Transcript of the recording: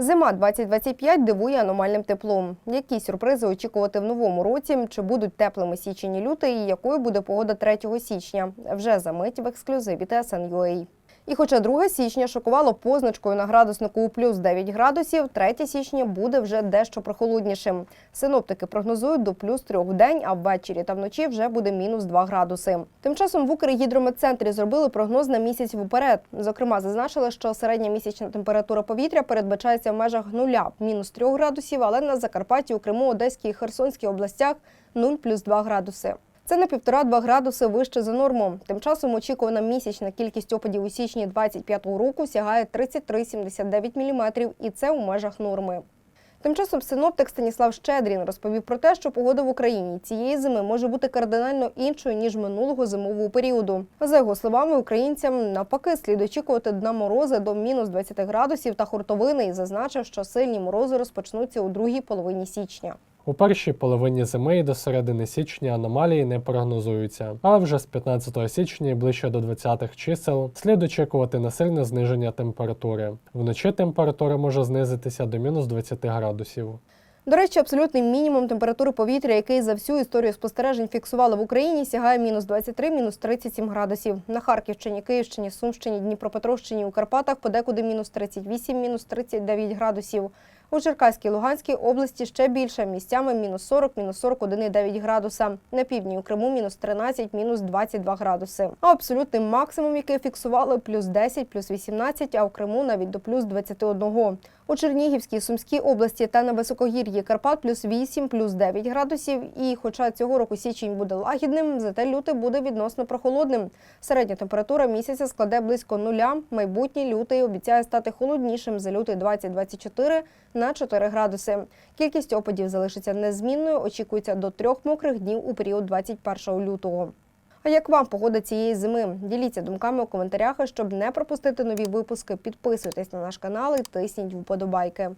Зима 2025 дивує аномальним теплом. Які сюрпризи очікувати в новому році? Чи будуть теплими січень і лютий? І якою буде погода 3 січня? Вже за мить в ексклюзиві TSN.ua. І хоча 2 січня шокувало позначкою на градуснику у плюс 9 градусів, 3 січня буде вже дещо прохолоднішим. Синоптики прогнозують до плюс 3 в день, а ввечері та вночі вже буде мінус 2 градуси. Тим часом в Укргідрометцентрі зробили прогноз на місяць вперед. Зокрема, зазначили, що середня місячна температура повітря передбачається в межах нуля мінус 3 градусів, але на Закарпатті, у Криму, Одеській і Херсонській областях 0 плюс 2 градуси. Це на 1,5-2 градуси вище за норму. Тим часом очікувана місячна кількість опадів у січні 25-го року сягає 33,79 мм, і це у межах норми. Тим часом синоптик Станіслав Щедрін розповів про те, що погода в Україні цієї зими може бути кардинально іншою ніж минулого зимового періоду. За його словами, українцям навпаки слід очікувати дна морози до мінус 20 градусів та хуртовини і зазначив, що сильні морози розпочнуться у другій половині січня. У першій половині зими і до середини січня аномалії не прогнозуються, але вже з 15 січня і ближче до 20-х чисел слід очікувати на сильне зниження температури. Вночі температура може знизитися до мінус 20 градусів. До речі, абсолютний мінімум температури повітря, який за всю історію спостережень фіксували в Україні, сягає мінус 23, мінус 37 градусів. На Харківщині, Київщині, Сумщині, Дніпропетровщині, у Карпатах подекуди мінус 38, мінус 39 градусів. У Черкаській, Луганській області ще більше, місцями мінус 40, мінус 41,9 градуса. На півдні у Криму мінус 13, мінус 22 градуси. А абсолютний максимум, який фіксували, плюс 10, плюс 18, а у Криму навіть до плюс 21. У Чернігівській, Сумській області та на високогір'ї Карпат плюс 8, плюс 9 градусів. І хоча цього року січень буде лагідним, зате лютий буде відносно прохолодним. Середня температура місяця складе близько нуля. Майбутній лютий обіцяє стати холоднішим за лютий 2024 на 4 градуси. Кількість опадів залишиться незмінною. Очікується до трьох мокрих днів у період 21 лютого. А як вам погода цієї зими? Діліться думками у коментарях, щоб не пропустити нові випуски. Підписуйтесь на наш канал і тисніть вподобайки.